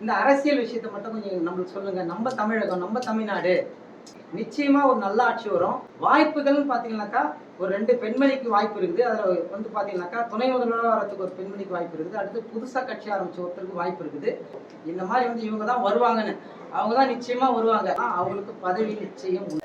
இந்த அரசியல் விஷயத்தை மட்டும் கொஞ்சம் நம்மளுக்கு சொல்லுங்க. நம்ம தமிழகம் நம்ம தமிழ்நாடு. நிச்சயமா ஒரு நல்ல ஆட்சி வரும். வாய்ப்புகள்னு பாத்தீங்கன்னாக்கா ஒரு ரெண்டு பெண்மணிக்கு வாய்ப்பு இருக்குது. அதுல வந்து பாத்தீங்கன்னாக்கா துணை முதல்வராக வரத்துக்கு ஒரு பெண்மணிக்கு வாய்ப்பு இருக்குது. அடுத்து புதுசா கட்சி ஆரம்பிச்ச ஒருத்தருக்கு வாய்ப்பு இருக்குது. இந்த மாதிரி வந்து இவங்க தான் வருவாங்கன்னு. அவங்க தான் நிச்சயமா வருவாங்க. அவங்களுக்கு பதவி நிச்சயம் உண்டு.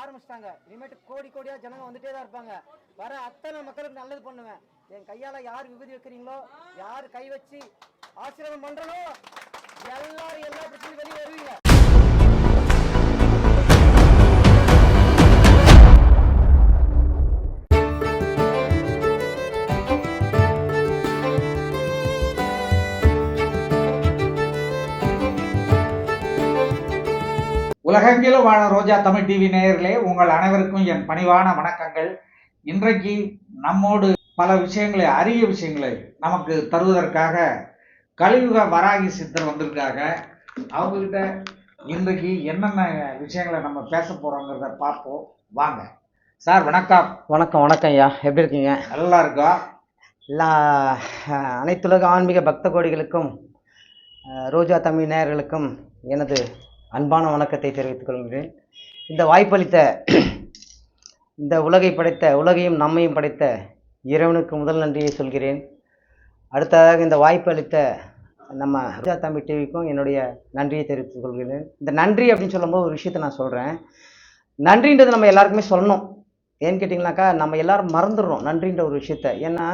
ஆரம்பிச்சிட்டாங்க இனிமேட்டு கோடி கோடியா ஜனங்க வந்துட்டே தான் இருப்பாங்க வர அத்தனை மக்களுக்கு நல்லது பண்ணுவேன் என் கையால யார் விபதி வைக்கிறீங்களோ யார் கை வச்சு ஆசீர்வாதம் பண்றனோ எல்லாரும் எல்லா பிரச்சனையும் வெளியே வருவீங்க. உலகெங்கிலும் வாழ ரோஜா தமிழ் டிவி நேயர்களே உங்கள் அனைவருக்கும் என் பணிவான வணக்கங்கள். இன்றைக்கு நம்மோடு பல விஷயங்களை அரிய விஷயங்களை நமக்கு தருவதற்காக கலியுக வராகி சித்தர் வந்திருக்காங்க. அவங்ககிட்ட இன்றைக்கு என்னென்ன விஷயங்களை நம்ம பேச போறோங்கிறத பார்ப்போம். வாங்க. சார் வணக்கம். வணக்கம் வணக்கம் ஐயா. எப்படி இருக்கீங்க? நல்லா இருக்கா? எல்லா அனைத்துலக ஆன்மீக பக்த கோடிகளுக்கும் ரோஜா தமிழ் நேயர்களுக்கும் எனது அன்பான வணக்கத்தை தெரிவித்துக் கொள்கிறேன். இந்த வாய்ப்பளித்த இந்த உலகை படைத்த உலகையும் நம்மையும் படைத்த இறைவனுக்கு முதல் நன்றியை சொல்கிறேன். அடுத்ததாக இந்த வாய்ப்பு அளித்த நம்ம ரோஜா தம்பி டிவிக்கும் என்னுடைய நன்றியை தெரிவித்துக் கொள்கிறேன். இந்த நன்றி அப்படின்னு சொல்லும்போது ஒரு விஷயத்தை நான் சொல்கிறேன் நன்றின்றது நம்ம எல்லாருக்குமே சொல்லணும். ஏன்னு கேட்டிங்கனாக்கா நம்ம எல்லாரும் மறந்துடுறோம் நன்றின்ற ஒரு விஷயத்த. ஏன்னா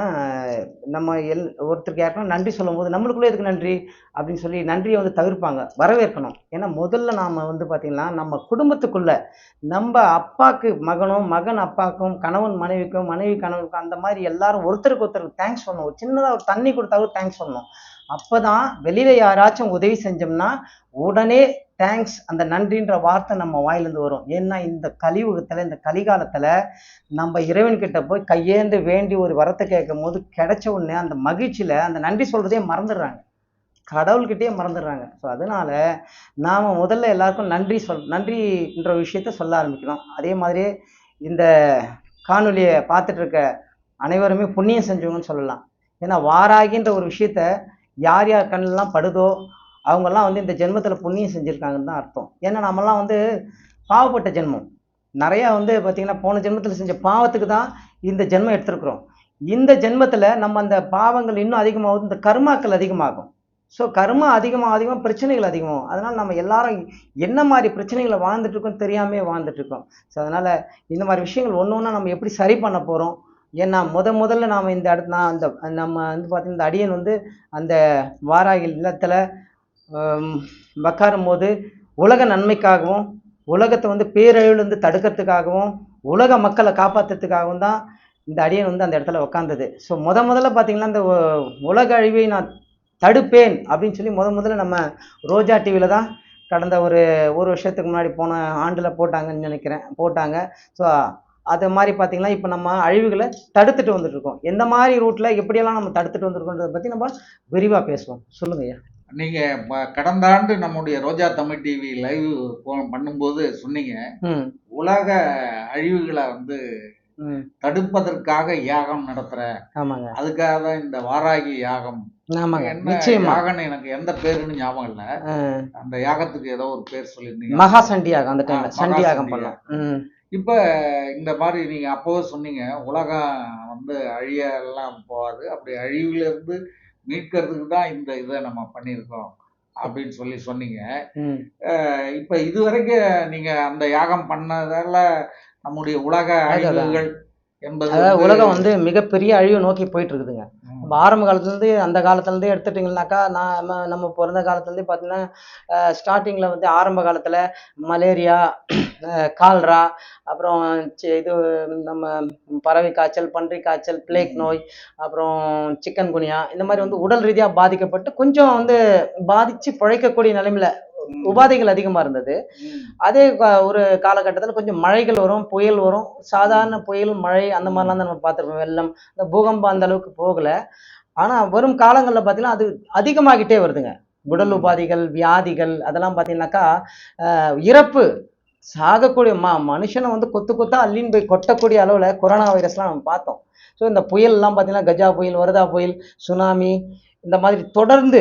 நம்ம எல் ஒருத்தருக்கு யாருக்கும் நன்றி சொல்லும்போது நம்மளுக்குள்ளே எதுக்கு நன்றி? அப்படின்னு சொல்லி நன்றியை வந்து தவிர்ப்பாங்க வரவேற்கணும். ஏன்னா முதல்ல நாம் வந்து பார்த்திங்கன்னா நம்ம குடும்பத்துக்குள்ளே நம்ம அப்பாவுக்கு மகனும் மகன் அப்பாவுக்கும் கணவன் மனைவிக்கும் மனைவி கணவனுக்கும் அந்த மாதிரி எல்லாரும் ஒருத்தருக்கு ஒருத்தருக்கு தேங்க்ஸ் சொல்லணும். ஒரு சின்னதாக ஒரு தண்ணி கொடுத்தாலும் தேங்க்ஸ் சொல்லணும். அப்போ தான் வெளியில் யாராச்சும் உதவி செஞ்சோம்னா உடனே தேங்க்ஸ் அந்த நன்றின்ற வார்த்தை நம்ம வாயிலிருந்து வரும். ஏன்னா இந்த கலியுகத்தில் இந்த கலிகாலத்தில் நம்ம இறைவன்கிட்ட போய் கையேந்து வேண்டி ஒரு வரத்தை கேட்கும் போது கிடைச்ச உடனே அந்த மகிழ்ச்சியில் அந்த நன்றி சொல்கிறதே மறந்துடுறாங்க. கடவுள்கிட்டே மறந்துடுறாங்க. ஸோ அதனால் நாம் முதல்ல எல்லாருக்கும் நன்றி சொல் நன்றின்ற விஷயத்த சொல்ல ஆரம்பிக்கணும். அதே மாதிரியே இந்த காணொலியை பார்த்துட்டு இருக்க அனைவருமே புண்ணியம் செஞ்சவங்கன்னு சொல்லலாம். ஏன்னா வாராகின்ற ஒரு விஷயத்த யார் யார் கண்ணெல்லாம் படுதோ அவங்கெல்லாம் வந்து இந்த ஜென்மத்தில் புண்ணியம் செஞ்சுருக்காங்கன்னு தான் அர்த்தம். ஏன்னா நம்மலாம் வந்து பாவப்பட்ட ஜென்மம். நிறையா வந்து பார்த்திங்கன்னா போன ஜென்மத்தில் செஞ்ச பாவத்துக்கு தான் இந்த ஜென்மம் எடுத்திருக்கிறோம். இந்த ஜென்மத்தில் நம்ம அந்த பாவங்கள் இன்னும் அதிகமாகுது இந்த கர்மாக்கள் அதிகமாகும். ஸோ கர்மா அதிகமாக அதிகமாக பிரச்சனைகள் அதிகமாகும். அதனால் நம்ம எல்லாரும் என்ன மாதிரி பிரச்சனைகளை வாழ்ந்துட்டுருக்கோம் தெரியாமே வாழ்ந்துட்டுருக்கோம் ஸோ அதனால் இந்த மாதிரி விஷயங்கள் ஒன்று ஒன்றா நம்ம எப்படி சரி பண்ண போகிறோம் ஏன்னா முத முதல்ல நாம் இந்த இடத்து நான் அந்த நம்ம வந்து பார்த்திங்கன்னா இந்த அடியன் வந்து அந்த வாராகி இல்லத்தில் உட்காரும் போது உலக நன்மைக்காகவும் உலகத்தை வந்து பேரழிவுலேருந்து தடுக்கிறதுக்காகவும் உலக மக்களை காப்பாற்றுறதுக்காகவும் தான் இந்த அடியன் வந்து அந்த இடத்துல உட்காந்தது ஸோ முத முதல்ல பார்த்தீங்கன்னா இந்த உலக அழிவை நான் தடுப்பேன் அப்படின்னு சொல்லி முத முதல்ல நம்ம ரோஜா டிவியில் தான் கடந்த ஒரு ஒரு வருஷத்துக்கு முன்னாடி போன ஆண்டில் போட்டாங்கன்னு நினைக்கிறேன் போட்டாங்க. ஸோ அது மாதிரி பார்த்திங்கன்னா இப்போ நம்ம அழிவுகளை தடுத்துட்டு வந்துட்டுருக்கோம் எந்த மாதிரி ரூட்டில் எப்படியெல்லாம் நம்ம தடுத்துட்டு வந்துருக்கோன்றதை பற்றி நம்ம விரிவாக பேசுவோம். சொல்லுங்க ஐயா. நீங்க கடந்த ஆண்டு நம்முடைய ரோஜா தமிழ் டிவி லைவ் பண்ணும்போது சொன்னீங்க. உலக அழிவுகளை வந்து தடுப்பதற்காக யாகம் நடத்துற ஆமாங்க. அதுக்காக தான் இந்த வாராகி யாகம். ஆமாங்க. நிச்சயமா. யாகம்னு எனக்கு எந்த பேருன்னு ஞாபகம் இல்ல. அந்த யாகத்துக்கு ஏதோ ஒரு பேர் சொல்லியிருந்தீங்க. மகா சண்டியாகம் அந்த டைம்ல ஆ, சண்டியாகம் மகா பண்ணோம். ம். இப்ப இந்த மாதிரி நீங்க அப்போவே சொன்னீங்க உலகம் வந்து அழிய எல்லாம் போகாது. அப்படி அழிவுல இருந்து மீட்கிறதுக்கு தான் இந்த இதை நம்ம பண்ணியிருக்கோம் அப்படின்னு சொல்லி சொன்னீங்க இப்ப இது வரைக்கும் நீங்க அந்த யாகம் பண்ணதால நம்முடைய உலக. அழிவுகள் என்பது உலகம் வந்து மிகப்பெரிய அழிவை நோக்கி போயிட்டு இருக்குதுங்க. நம்ம ஆரம்ப காலத்துலேருந்து அந்த காலத்துலேருந்தே எடுத்துட்டிங்கனாக்கா நான் நம்ம- நம்ம பிறந்த காலத்துலேருந்தே பார்த்தீங்கன்னா ஸ்டார்டிங்கில் வந்து ஆரம்ப காலத்தில் மலேரியா கால்ரா அப்புறம் இது நம்ம பறவை காய்ச்சல் பன்றி காய்ச்சல் பிளேக் நோய் அப்புறம் சிக்கன் குனியா இந்த மாதிரி வந்து உடல் ரீதியாக பாதிக்கப்பட்டு கொஞ்சம் வந்து பாதிச்சு பிழைக்கக்கூடிய நிலைமையில உபாதைகள் அதிகமாக இருந்தது. அதே ஒரு காலகட்டத்தில் கொஞ்சம் மழைகள் வரும் புயல் வரும். சாதாரண புயல் மழை அந்த மாதிரிலாம் தான் நம்ம பார்த்துருப்போம். வெள்ளம் இந்த பூகம்பம் அந்த அளவுக்கு போகல. ஆனால் வரும் காலங்களில் பார்த்தீங்கன்னா அது அதிகமாகிட்டே வருதுங்க. உடல். உபாதைகள் வியாதிகள் அதெல்லாம் பார்த்தீங்கன்னாக்கா இறப்பு. சாகக்கூடிய ம மனுஷனை வந்து கொத்து கொத்தா அள்ளின்னு போய் கொட்டக்கூடிய அளவில் கொரோனா வைரஸ்லாம் நம்ம பார்த்தோம். ஸோ இந்த புயல்லாம் பார்த்தீங்கன்னா கஜா புயல் வரதா புயல் சுனாமி இந்த மாதிரி தொடர்ந்து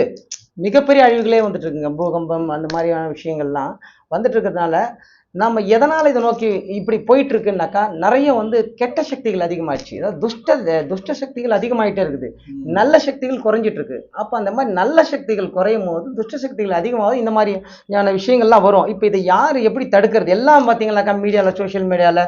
மிகப்பெரிய அழிவுகளே வந்துட்டு இருக்குங்க பூகம்பம் அந்த மாதிரியான விஷயங்கள்லாம் வந்துட்டு இருக்கிறதுனால நம்ம எதனால் இதை நோக்கி இப்படி போயிட்டு இருக்குன்னாக்கா நிறைய வந்து கெட்ட சக்திகள் அதிகமாயிடுச்சு. அதாவது துஷ்ட துஷ்ட சக்திகள் அதிகமாயிட்டே இருக்குது. நல்ல சக்திகள் குறைஞ்சிட்டு இருக்கு அப்போ அந்த மாதிரி நல்ல சக்திகள் குறையும் போது துஷ்ட சக்திகள் அதிகமாகும் இந்த மாதிரியான விஷயங்கள்லாம் வரும். இப்போ இதை யார் எப்படி தடுக்கிறது? எல்லாம் பார்த்தீங்கன்னாக்கா மீடியாவில் சோஷியல் மீடியாவில்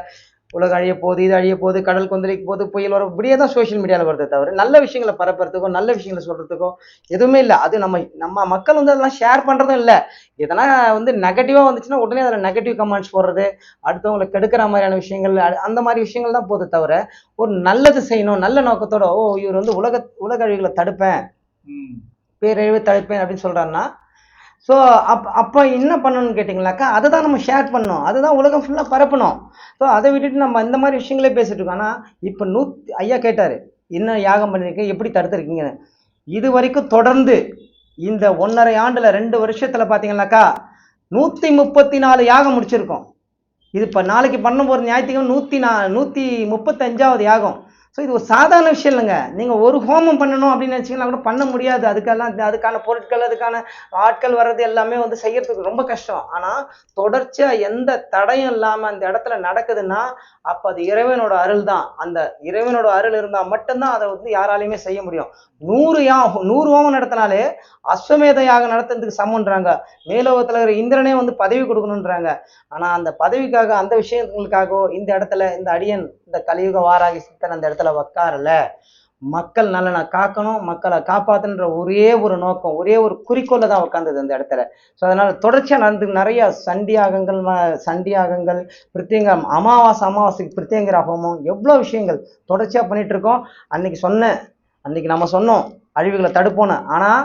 உலகம் அழிய போகுது இது அழிய போகுது கடல் கொந்தளிக்க போகுது புயல் வரும் இப்படியே தான் சோஷியல் மீடியாவில் வருதே தவிர நல்ல விஷயங்களை பரப்புறதுக்கோ நல்ல விஷயங்களை சொல்கிறதுக்கோ எதுவுமே இல்லை. அது நம்ம நம்ம மக்கள் வந்து அதெல்லாம் ஷேர் பண்ணுறதும் இல்லை. எதனா வந்து நெகட்டிவாக வந்துச்சுன்னா உடனே அதில் நெகட்டிவ் கமெண்ட்ஸ் போடுறது அடுத்தவங்களை கெடுக்கிற மாதிரியான விஷயங்கள் அந்த மாதிரி விஷயங்கள் தான் போதே தவிர ஒரு நல்லது செய்யணும் நல்ல நோக்கத்தோட ஓ இவர் வந்து உலக உலக அழிவுகளை தடுப்பேன். பேரழிவு தடுப்பேன் அப்படின்னு சொல்கிறாருன்னா ஸோ அப் அப்போ என்ன பண்ணணும்னு கேட்டிங்கனாக்கா அதை தான் நம்ம ஷேர் பண்ணணும். அதுதான் உலகம் ஃபுல்லாக பரப்பணும். ஸோ அதை விட்டுட்டு நம்ம இந்த மாதிரி விஷயங்களே பேசிட்டு இருக்கோம். ஆனால் இப்போ நூற்றி ஐயா கேட்டார் என்ன யாகம் பண்ணியிருக்கீங்க எப்படி தடுத்துருக்கீங்கன்னு? இது வரைக்கும் தொடர்ந்து இந்த ஒன்றரை ஆண்டில் ரெண்டு வருஷத்தில் பார்த்தீங்கன்னாக்கா நூற்றி முப்பத்தி நாலு யாகம் முடிச்சிருக்கோம். இது இப்போ நாளைக்கு பண்ண போகிற ஞாயிற்றுக்கிழமை நூற்றி நா நூற்றி முப்பத்தஞ்சாவது யாகம். ஸோ இது ஒரு சாதாரண விஷயம் இல்லைங்க. நீங்கள் ஒரு ஹோமம் பண்ணணும் அப்படின்னு நினச்சிங்கன்னா கூட பண்ண முடியாது. அதுக்கெல்லாம் அதுக்கான பொருட்கள் அதுக்கான ஆட்கள் வர்றது எல்லாமே வந்து செய்யறதுக்கு ரொம்ப கஷ்டம். ஆனால் தொடர்ச்சியாக எந்த தடையும் இல்லாமல் அந்த இடத்துல நடக்குதுன்னா அப்போ அது இறைவனோட அருள் தான். அந்த இறைவனோட அருள் இருந்தால் மட்டும்தான் அதை வந்து யாராலையுமே செய்ய முடியும். நூறு யா நூறு ஹோமம் நடத்தினாலே அஸ்வமேத யாகம் நடத்துறதுக்கு சமன்றாங்க மேலோகத்தில் இருக்கிற இந்திரனே வந்து பதவி கொடுக்கணுன்றாங்க ஆனால் அந்த பதவிக்காக அந்த விஷயங்களுக்காகவோ இந்த இடத்துல இந்த அடியன் இந்த கலியுக வாராகி சித்தன் அந்த இடத்துல உக்காரல. மக்கள் நலனை காக்கணும் மக்களை காப்பாத்துன்ற ஒரே ஒரு நோக்கம் ஒரே ஒரு குறிக்கோளை தான் உட்காந்தது அந்த இடத்துல. ஸோ அதனால் தொடர்ச்சியாக நடந்து நிறைய சண்டியாகங்கள் சண்டியாகங்கள் பிரத்யங்கம் அமாவாசை அமாவாசைக்கு பிரத்யங்கிற ஹோமம் எவ்வளோ விஷயங்கள் தொடர்ச்சியாக பண்ணிகிட்ருக்கோம் அன்னைக்கு சொன்னேன் அன்னைக்கு நம்ம சொன்னோம் அழிவுகளை தடுப்போன்னு ஆனால்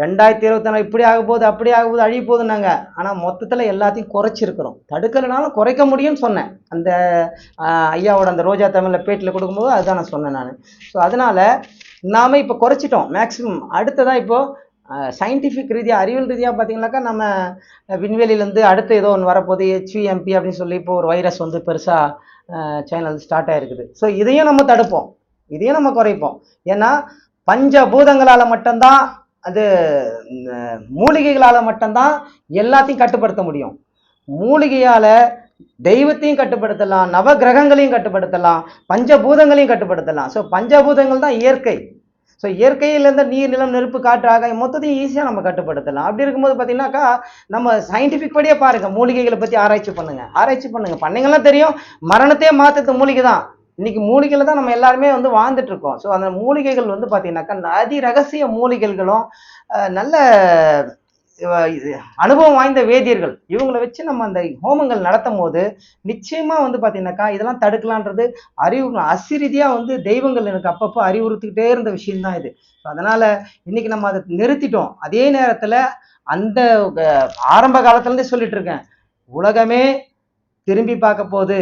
ரெண்டாயிரத்தி இருபத்தி நாலு இப்படி ஆக போகுது அப்படி ஆக போகுது அழிய போகுதுனாங்க ஆனால் மொத்தத்தில் எல்லாத்தையும் குறைச்சிருக்கிறோம். தடுக்கலைனாலும் குறைக்க முடியும்னு சொன்னேன். அந்த ஐயாவோட அந்த ரோஜா தமிழில் பேட்டில் கொடுக்கும்போது அதுதான் நான் சொன்னேன் நான். ஸோ அதனால் நாம இப்போ குறைச்சிட்டோம் மேக்ஸிமம் அடுத்ததாக இப்போது சயின்டிஃபிக் ரீதியாக அறிவியல் ரீதியாக பார்த்தீங்கன்னாக்கா நம்ம விண்வெளியிலேருந்து அடுத்து ஏதோ ஒன்று வரப்போகுது ஹெச்விஎம்பி அப்படின்னு சொல்லி இப்போ ஒரு வைரஸ் வந்து பெருசாக சேனல் ஸ்டார்ட் ஆகிருக்குது ஸோ இதையும் நம்ம தடுப்போம். இதையும் நம்ம குறைப்போம். ஏன்னா பஞ்சபூதங்களால் மட்டும்தான் அது மூலிகைகளால் மட்டும்தான் எல்லாத்தையும் கட்டுப்படுத்த முடியும். மூலிகையால் தெய்வத்தையும் கட்டுப்படுத்தலாம் நவ கிரகங்களையும் கட்டுப்படுத்தலாம் பஞ்சபூதங்களையும் கட்டுப்படுத்தலாம். ஸோ பஞ்சபூதங்கள் தான் இயற்கை. ஸோ இயற்கையிலேருந்து நீர் நிலம் நெருப்பு காற்று ஆகாயம் மொத்தத்தையும் ஈஸியாக நம்ம கட்டுப்படுத்தலாம். அப்படி இருக்கும்போது பார்த்தீங்கன்னாக்கா நம்ம சயின்டிஃபிக் படியே பாருங்க. மூலிகைகளை பற்றி ஆராய்ச்சி பண்ணுங்கள் ஆராய்ச்சி பண்ணுங்க. பண்ணிங்கன்னா தெரியும். மரணத்தையே மாற்றுறது மூலிகை தான். இன்னைக்கு மூலிகையில் தான் நம்ம எல்லாருமே வந்து வாழ்ந்துட்டு இருக்கோம் ஸோ அந்த மூலிகைகள் வந்து பார்த்தீங்கன்னாக்கா அதி ரகசிய மூலிகைகளும் நல்ல அனுபவம் வாய்ந்த வேதியர்கள். இவங்களை வச்சு நம்ம அந்த ஹோமங்கள் நடத்தும் போது நிச்சயமா வந்து பார்த்தீங்கன்னாக்கா இதெல்லாம் தடுக்கலான்றது அறிவு அசிரீதியா வந்து தெய்வங்கள் எனக்கு அப்பப்போ அறிவுறுத்திக்கிட்டே இருந்த விஷயம்தான் இது. ஸோ அதனால இன்னைக்கு நம்ம அதை நிறுத்திட்டோம். அதே நேரத்துல அந்த ஆரம்ப காலத்துல இருந்தே சொல்லிட்டு இருக்கேன் உலகமே திரும்பி பார்க்க போகுது.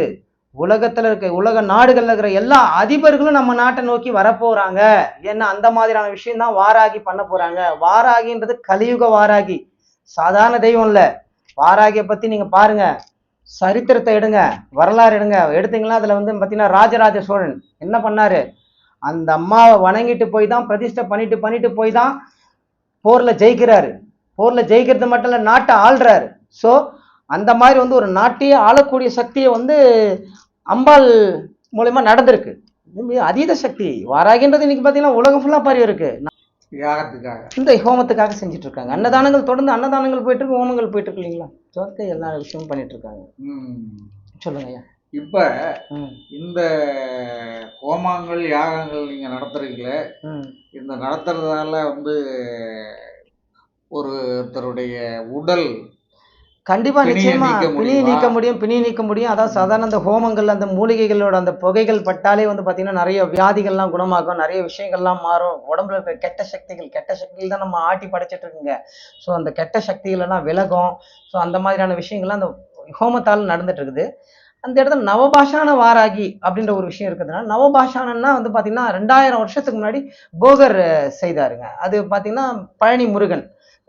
உலகத்தில் இருக்க உலக நாடுகளில் இருக்கிற எல்லா அதிபர்களும் நம்ம நாட்டை நோக்கி வரப்போகிறாங்க ஏன்னா அந்த மாதிரியான விஷயம் தான் வாராகி பண்ண போகிறாங்க வாராகின்றது கலியுக வாராகி. சாதாரண தெய்வம் இல்லை. வாராகியை பற்றி நீங்கள் பாருங்கள் சரித்திரத்தை எடுங்க. வரலாறு எடுங்க. எடுத்தீங்களா அதில் வந்து பார்த்தீங்கன்னா ராஜராஜ சோழன் என்ன பண்ணார்? அந்த அம்மாவை வணங்கிட்டு போய் தான் பிரதிஷ்டை பண்ணிட்டு பண்ணிட்டு போய் தான் போரில் ஜெயிக்கிறாரு. போரில் ஜெயிக்கிறது மட்டும் இல்லை நாட்டை ஆள்றாரு. ஸோ அந்த மாதிரி வந்து ஒரு நாட்டையே ஆளக்கூடிய சக்தியை வந்து அம்பாள் மூலயமா நடந்திருக்கு. அதீத சக்தி. வாராகின்றது இன்னைக்கு பார்த்தீங்கன்னா உலகம் ஃபுல்லாக பரவி இருக்கு. யாகத்துக்காக இந்த ஹோமத்துக்காக செஞ்சுட்டு இருக்காங்க. அன்னதானங்கள் தொடர்ந்து அன்னதானங்கள் போயிட்டு இருக்கு ஹோமங்கள் போயிட்டு இருக்கு இல்லைங்களா? சொர்க்க எல்லா விஷயமும் பண்ணிட்டு இருக்காங்க. சொல்லுங்க ஐயா. இப்ப இந்த ஹோமங்கள் யாகங்கள் நீங்க நடத்துறீங்களே இந்த நடத்துறதால வந்து ஒருத்தருடைய உடல் கண்டிப்பா பிணியை நிச்சயமா. பிணியை? நீக்க முடியும் பிணியை நீக்க முடியும். அதாவது சாதாரண அந்த ஹோமங்கள் அந்த மூலிகைகளோட அந்த புகைகள் பட்டாலே வந்து பாத்தீங்கன்னா நிறைய வியாதிகள்லாம் குணமாகும் நிறைய விஷயங்கள்லாம் மாறும். உடம்புல இருக்கிற கெட்ட சக்திகள் கெட்ட சக்திகள் தான் நம்ம ஆட்டி படைச்சிட்டு இருக்குங்க. ஸோ அந்த கெட்ட சக்திகள் எல்லாம் விலகும். ஸோ அந்த மாதிரியான விஷயங்கள்லாம் அந்த ஹோமத்தால் நடந்துட்டு இருக்குது. அந்த இடத்துல நவபாஷான வாராகி அப்படின்ற ஒரு விஷயம் இருக்கிறதுனால நவபாஷானன்னா வந்து பார்த்தீங்கன்னா ரெண்டாயிரம் வருஷத்துக்கு முன்னாடி போகர் செய்தாருங்க. அது பார்த்தீங்கன்னா பழனி முருகன்.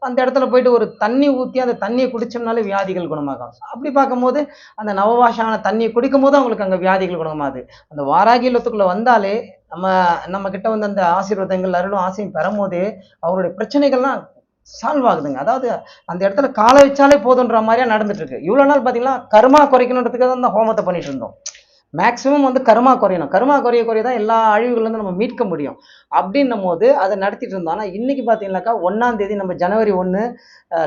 அந்த இடத்துல போயிட்டு ஒரு தண்ணி ஊற்றி அந்த தண்ணியை குடித்தோம்னாலே வியாதிகள் குணமாகும். அப்படி பார்க்கும்போது அந்த நவபாஷான தண்ணியை குடிக்கும் போது அவங்களுக்கு அங்கே வியாதிகள் குணமாகுது. அந்த வாராகிலத்துக்குள்ளே வந்தாலே நம்ம நம்ம கிட்ட வந்து அந்த ஆசீர்வாதங்கள் அருளும் ஆசையும் பெறும் போது அவருடைய பிரச்சனைகள்லாம் சால்வ் ஆகுதுங்க. அதாவது அந்த இடத்துல காலை வச்சாலே போதுன்ற மாதிரியா நடந்துட்டு இருக்கு. இவ்வளோ நாள் பார்த்தீங்கன்னா கருமா குறைக்கணுன்றதுக்காக தான் இந்த ஹோமத்தை பண்ணிட்டு இருந்தோம். மேக்ஸிமம் வந்து கருமா குறையணும். கருமா குறைய குறைய தான் எல்லா அழிவுகள்லேருந்து நம்ம மீட்க முடியும். அப்படின்னும் போது அதை நடத்திட்டு இருந்தோம். ஆனால் இன்னைக்கு பார்த்தீங்கன்னாக்கா ஒன்றாம் தேதி நம்ம ஜனவரி ஒன்று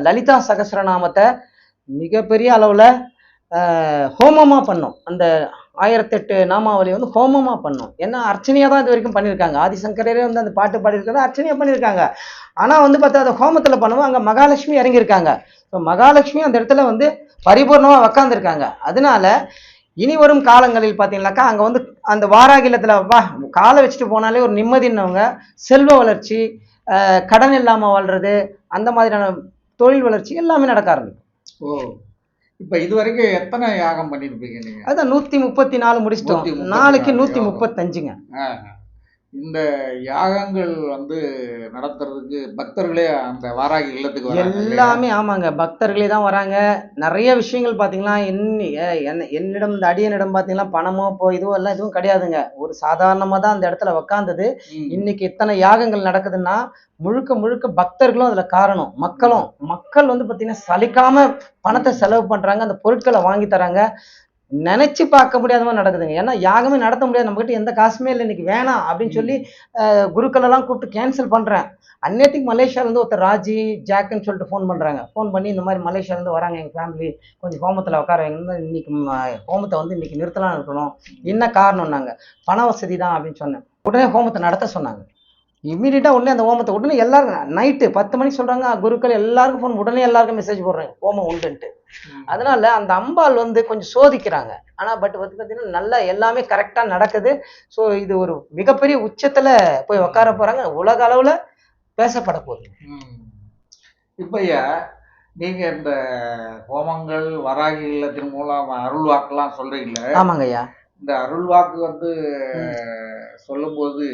லலிதா சகசரநாமத்தை மிகப்பெரிய அளவில் ஹோமமாக பண்ணோம். அந்த ஆயிரத்தெட்டு நாமாவளி வந்து ஹோமமாக பண்ணோம். ஏன்னா அர்ச்சனையாக தான் இது வரைக்கும் பண்ணியிருக்காங்க ஆதிசங்கரே வந்து அந்த பாட்டு பாடியிருக்கிறது அர்ச்சனையாக பண்ணியிருக்காங்க ஆனால் வந்து பார்த்தா அதை ஹோமத்தில் பண்ணுவோம் அங்கே மகாலட்சுமி இறங்கியிருக்காங்க. ஸோ மகாலட்சுமி அந்த இடத்துல வந்து பரிபூர்ணமாக உக்காந்துருக்காங்க. அதனால இனி வரும் காலங்களில் பார்த்தீங்கன்னாக்கா அங்கே வந்து அந்த வாராகிலத்தில் வா காலை வச்சுட்டு போனாலே ஒரு நிம்மதின்னவங்க செல்வ வளர்ச்சி கடன் இல்லாமல் வாழ்றது அந்த மாதிரியான தொழில் வளர்ச்சி எல்லாமே நடக்க ஆரம்பிக்கும். ஓ இப்ப இது வரைக்கும் எத்தனை யாகம் பண்ணிருப்பீங்க நீங்க? அதான் நூற்றி முப்பத்தி நாலு முடிச்சிட்டோம். 134 நாளைக்கு நூற்றி. முப்பத்தஞ்சுங்க. இந்த யாகங்கள் வந்து நடத்துறதுக்கு பக்தர்களே அந்த வாராகி இல்லத்துக்கு? எல்லாமே ஆமாங்க. பக்தர்களே தான் வராங்க. நிறைய விஷயங்கள் பார்த்தீங்கன்னா என்ன- என்னிடம் இந்த அடியனிடம் பார்த்தீங்கன்னா பணமோ இப்போ இதுவோ எல்லாம் எதுவும் கிடையாதுங்க. ஒரு சாதாரணமாக தான் அந்த இடத்துல உக்காந்தது. இன்னைக்கு இத்தனை யாகங்கள் நடக்குதுன்னா முழுக்க முழுக்க பக்தர்களும் அதுல காரணம். மக்களும். மக்கள் வந்து பார்த்தீங்கன்னா சலிக்காம பணத்தை செலவு பண்றாங்க. அந்த பொருட்களை வாங்கி தராங்க. நினைச்சு பார்க்க முடியாத மாதிரி நடக்குதுங்க. ஏன்னா யாகமே நடத்த முடியாது. நம்ம கிட்ட எந்த காசுமே இல்லை. இன்னைக்கு வேணாம் அப்படின்னு சொல்லி அஹ், குருக்கள் எல்லாம் கூப்பிட்டு கேன்சல் பண்றேன். அந்நேரத்துக்கு மலேசியால இருந்து ஒருத்தர் ராஜி ஜாக்குன்னு சொல்லிட்டு ஃபோன் பண்றாங்க. ஃபோன் பண்ணி இந்த மாதிரி மலேசியால இருந்து வராங்க எங்க ஃபேமிலி கொஞ்சம் ஹோமத்துல உட்கார. இன்னைக்கு ஹோமத்தை வந்து இன்னைக்கு நிறுத்தலாம் இருக்கணும். என்ன காரணம்னாங்க? பண வசதி தான் அப்படின்னு சொன்னேன். உடனே ஹோமத்தை நடத்த சொன்னாங்க. இம்மீடியட்டாக உடனே அந்த ஹோமத்தை உடனே எல்லாரும் நைட்டு பத்து மணிக்கு சொல்றாங்க குருக்கள் எல்லாருக்கும் ஃபோன் உடனே எல்லாருக்கும் மெசேஜ் போடுறாங்க ஹோமம் உண்டுன்ட்டு. அதனால அந்த அம்பாள் வந்து கொஞ்சம் சோதிக்கிறாங்க. ஆனா பட் வந்து பார்த்தீங்கன்னா நல்லா எல்லாமே கரெக்டாக நடக்குது. ஸோ இது ஒரு மிகப்பெரிய உச்சத்துல போய் உட்கார போறாங்க. உலக அளவுல பேசப்பட போகுது. ம். இப்ப ஐயா நீங்க இந்த ஹோமங்கள் வராகி இல்லத்தின் மூலம் அருள் வாக்கெல்லாம் சொல்றீங்களே ஆமாங்க ஐயா. இந்த அருள் வாக்கு வந்து சொல்லும்போது